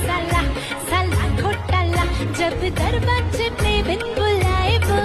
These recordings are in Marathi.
साला साला घोटाला. जब दरबार में बिन बुलाए वो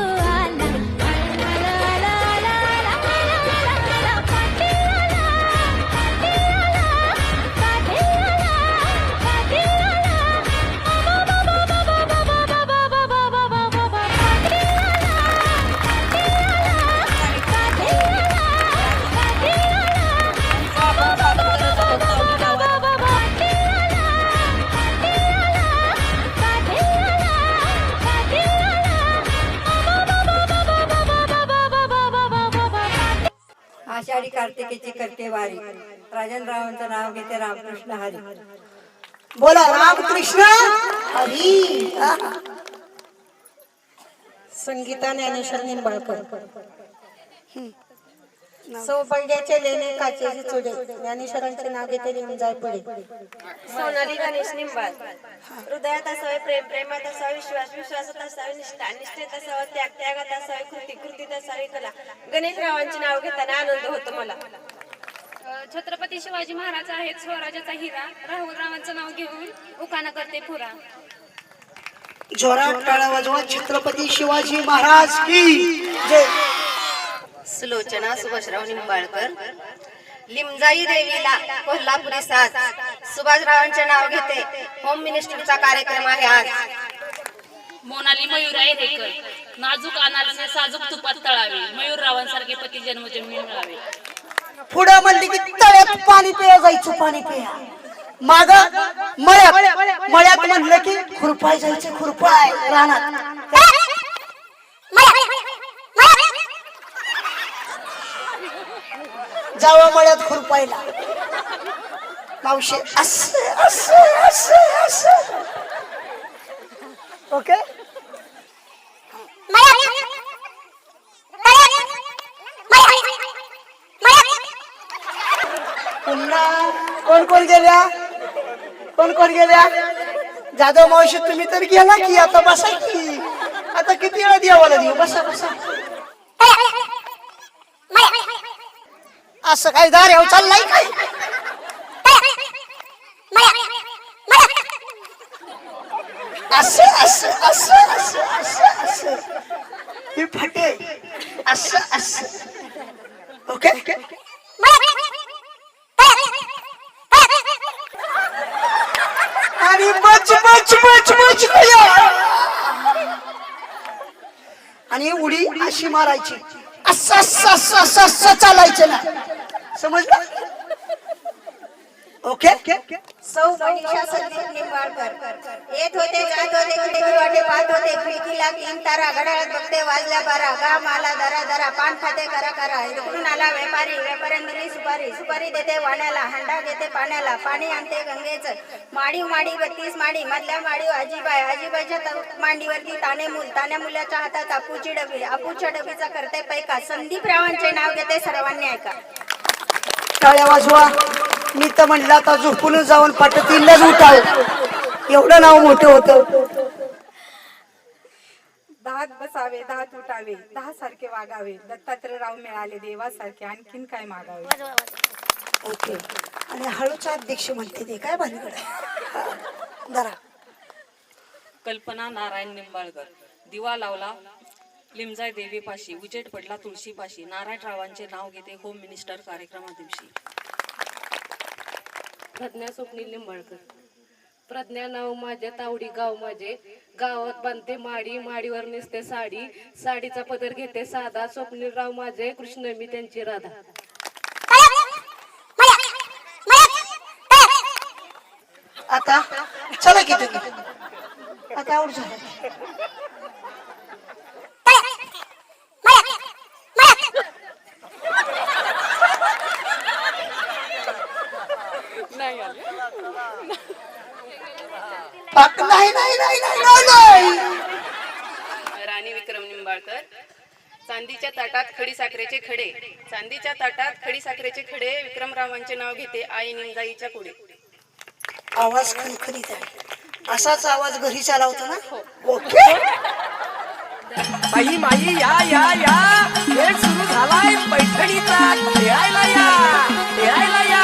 कार्तिकेची करते वारी. राजन रावांचं नाव घेते रामकृष्ण हरी. बोला रामकृष्ण हरी. संगीता ज्ञानेश्वर निंबाळकर. सौभाग्याचे लेणे काचेचे चुडे. ज्ञानेश्वरांचे नाव घेते लिहून जाय पुढे. सोनाली गणेश निंबाळ. हृदयात असावे प्रेम प्रेमात असावे विश्वास विश्वासात असावे निष्ठा निष्ठेत असावं त्याग त्यागात असावे कृती कृतीत असावी कला. गणेशरावांचे नाव घेताना आनंद होतो मला. छत्रपती शिवाजी महाराज आहेत स्वराज्याचा हिरा. राहुल रावांचं नाव घेऊन उकाना करते पुरा. जोरात टाळा वाजवा छत्रपती शिवाजी महाराज की जय. सुलोचना सुभाषराव निंबाळकर. लिमजाई देवीला कोल्हापुरी साज. सुभाषरावांचे नाव घेते. होम मिनिस्टरचा कार्यक्रम आहे आज. मोनाली मयूर ऐरेकर नाजूक अनारसे साजूक तुपात तळावे. मयूर रावांसारखे पती जन्मजन्मी मिळावे. पुढं म्हणली की तळ्यात पाणी पिया जायचं पाणी पिया. माग मळ्यात. मळ्यात म्हणलं की खुरपाय जायचं खुरपाय रानात. जावा मळ्यात खुरपायला. मावशी असं असं असं असं. ओके? पुन्हा कोण कोण गेल्या? कोण कोण गेल्या? जाधव मावशी तुम्ही तर गेला की आता बसा की. आता किती वेळा देवाला देऊ? बसा बसा. असं काय दार येऊ चाललाय काय? असं असं असं असं असं असं. हे फटे. असं असं. ओके? आणि बच बच बच बच कया. आणि उडी अशी मारायची. असं असं असं असं चालायचं ना. समजलं? ओके सौ मनीषा संदीप निंबाळकर येत होते जात होते खिडकी वाटे पाहत होते खिडकीला तीन तारा घड्याळात बघते वाजल्या बारा गाम माला दरा दरा पान खाते करा करा. इकडून आला व्यापारी व्यापाऱ्याने दिली सुपारी. सुपारी देते वाण्याला हंडा घेते पाण्याला पाणी आणते गंगेचं. माडी माडी बत्तीस माडी मधल्या माडी आजीबाई आजीबाईच्या मांडीवरती ताने मूल तान्या मुलाच्या हातात अपूची डबी अपूच्या डबीचा करते पैका. संदीप रावांचे नाव घेते सर्वांनी ऐका. टाळ्या वाजवा. मी तर म्हणलं आता झोपून जाऊन पाठतीलाच उठाव. एवढं नाव मोठं होतं. दहात बसावे दहात उठावे दहा सारखे वागावे. दत्तात्रय राव मिळाले देवासारखे आणखीन काय मागावे? ओके. आणि हळूचा अध्यक्ष म्हणते ते काय भानगड? हा, जरा कल्पना नारायण निंबाळकर. दिवा लावला लिमजाय देवीपाशी उजेड पडला तुळशीपाशी. नारायणरावांचे नाव घेते होम मिनिस्टर कार्यक्रमा दिवशी प्रज्ञा स्वप्नील निंबाळकर. प्रज्ञा नाव माझ्या तावडी गाव माझे. गावात बांधते माडी माडीवर नेसते साडी. साडीचा पदर घेते साधा. स्वप्नील राव माझे कृष्ण मी त्यांची राधा. आता चला की तुम्ही. आता आऊट झालं पाक- नाही नाही नाही नाही नाही, नाही. राणी विक्रम निंबाळकर चांदीच्या ताटात खडी साखरेचे खडे. चांदीच्या ताटात खडी साखरेचे खडे विक्रमरावांचे नाव घेते आई निंदाईच्या पुढे. आवाज खणखणीत आहे. असाच आवाज घरी चालवतो ना? ओके. बाई माई या या या. खेळ सुरू झालाय पैठणीचा. खेळायला या खेळायला या.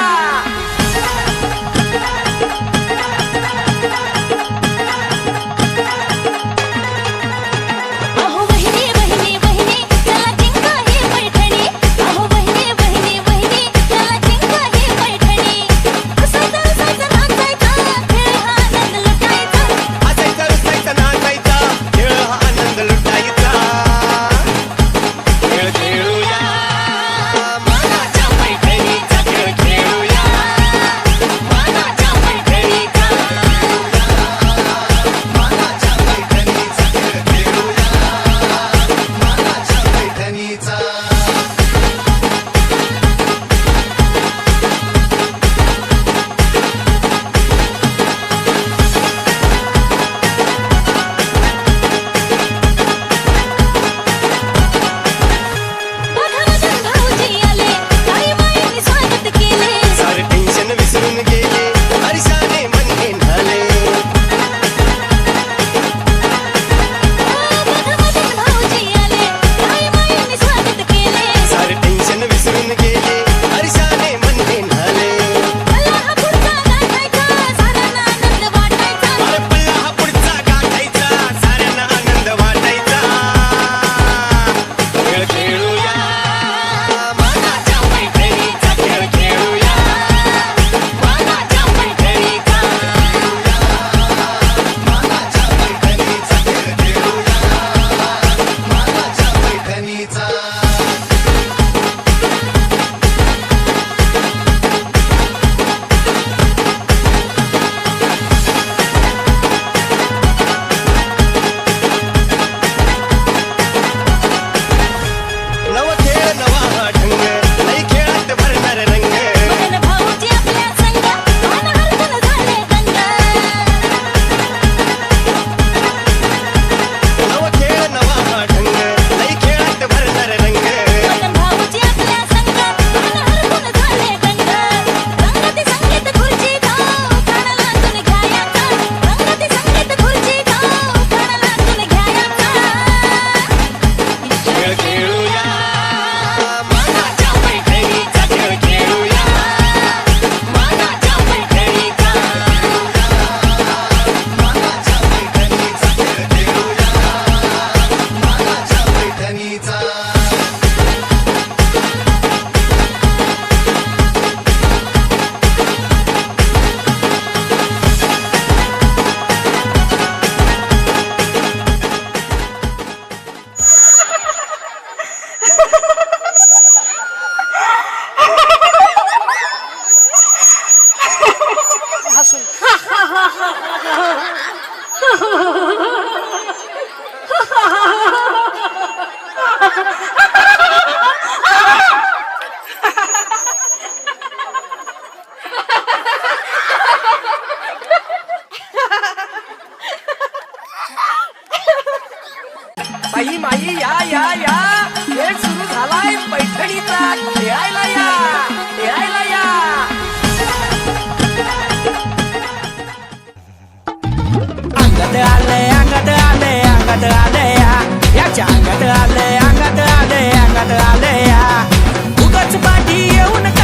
या. हे सुरू झालाय पैठणीचा खेळायला या. खेळायला या. अंगद आले अंगद आले अंगद आले या. याच्या अंगद आले अंगद आले अंगद आले या. उगच पाठी येऊ नका